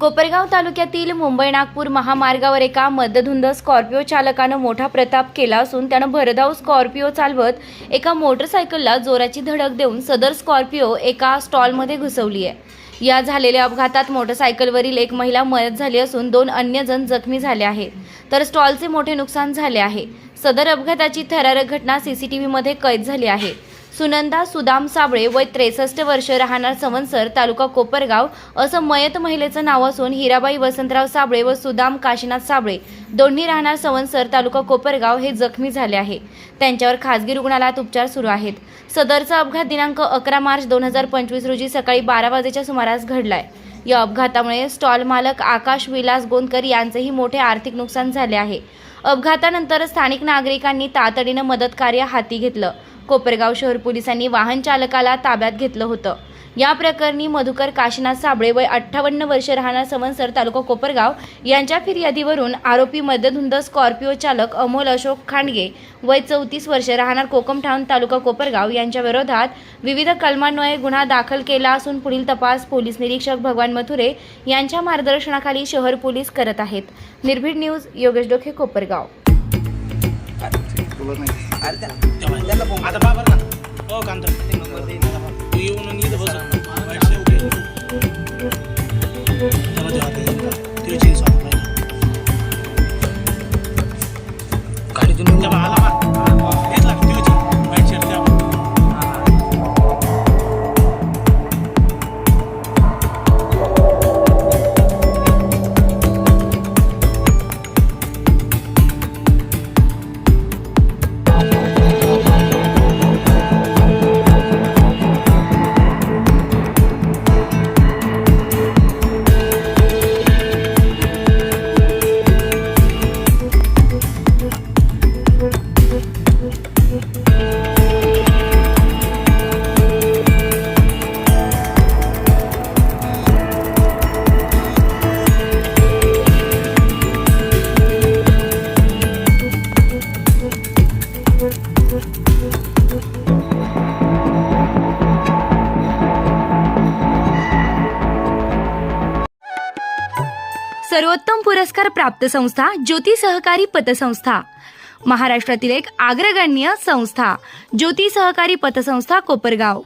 कोपरगाव तालुक्यातील मुंबई नागपूर महामार्गावर एका मदधुंद स्कॉर्पिओ चालकानं मोठा प्रताप केला असून त्यानं भरधाव स्कॉर्पिओ चालवत एका मोटरसायकलला जोराची धडक देऊन सदर स्कॉर्पिओ एका स्टॉलमध्ये घुसवली आहे. या झालेल्या अपघातात मोटरसायकलवरील एक महिला मयत झाली असून दोन अन्य जण जखमी झाले आहेत. तर स्टॉलचे मोठे नुकसान झाले आहे. सदर अपघाताची थरारक घटना सीसीटीव्हीमध्ये कैद झाली आहे. सुनंदा सुदाम साबळे वय त्रेसष्ट वर्ष राहणार समनसर तालुका कोपरगाव. असं मयत महिलेचं नाव असून हिराबाई वसंतराव साबळे व सुदाम काशीनाथ साबळे दोन्ही राहणार सवनसर तालुका कोपरगाव हे जखमी झाले आहे. त्यांच्यावर खासगी रुग्णालयात उपचार सुरू आहेत. सदरचा अपघात दिनांक अकरा मार्च दोन हजार पंचवीस रोजी सकाळी बारा वाजेच्या सुमारास घडलाय. या अपघातामुळे स्टॉल मालक आकाश विलास गोंदकर यांचेही मोठे आर्थिक नुकसान झाले आहे. अपघातानंतर स्थानिक नागरिकांनी तातडीनं मदतकार्य हाती घेतलं. कोपरगाव शहर पोलिसांनी वाहन चालकाला ताब्यात घेतलं होतं. या प्रकरणी मधुकर काशीनाथ साबळे वय अठ्ठावन्न वर्ष राहणार समनसर तालुका कोपरगाव यांच्या फिर्यादीवरून आरोपी मध्यधुंद स्कॉर्पिओ चालक अमोल अशोक खांडगे वय चौतीस वर्ष राहणार कोकमठाण तालुका कोपरगाव यांच्या विरोधात विविध कलमान्वये गुन्हा दाखल केला असून पुढील तपास पोलीस निरीक्षक भगवान मथुरे यांच्या मार्गदर्शनाखाली शहर पोलीस करत आहेत. निर्भीड न्यूज योगेश डोखे कोपरगाव. आता बाबर ना हो कांत तू येऊन आणि इथं बस. सर्वोत्तम पुरस्कार प्राप्त संस्था ज्योती सहकारी पतसंस्था. महाराष्ट्रातील एक अग्रगण्य संस्था ज्योती सहकारी पतसंस्था कोपरगाव.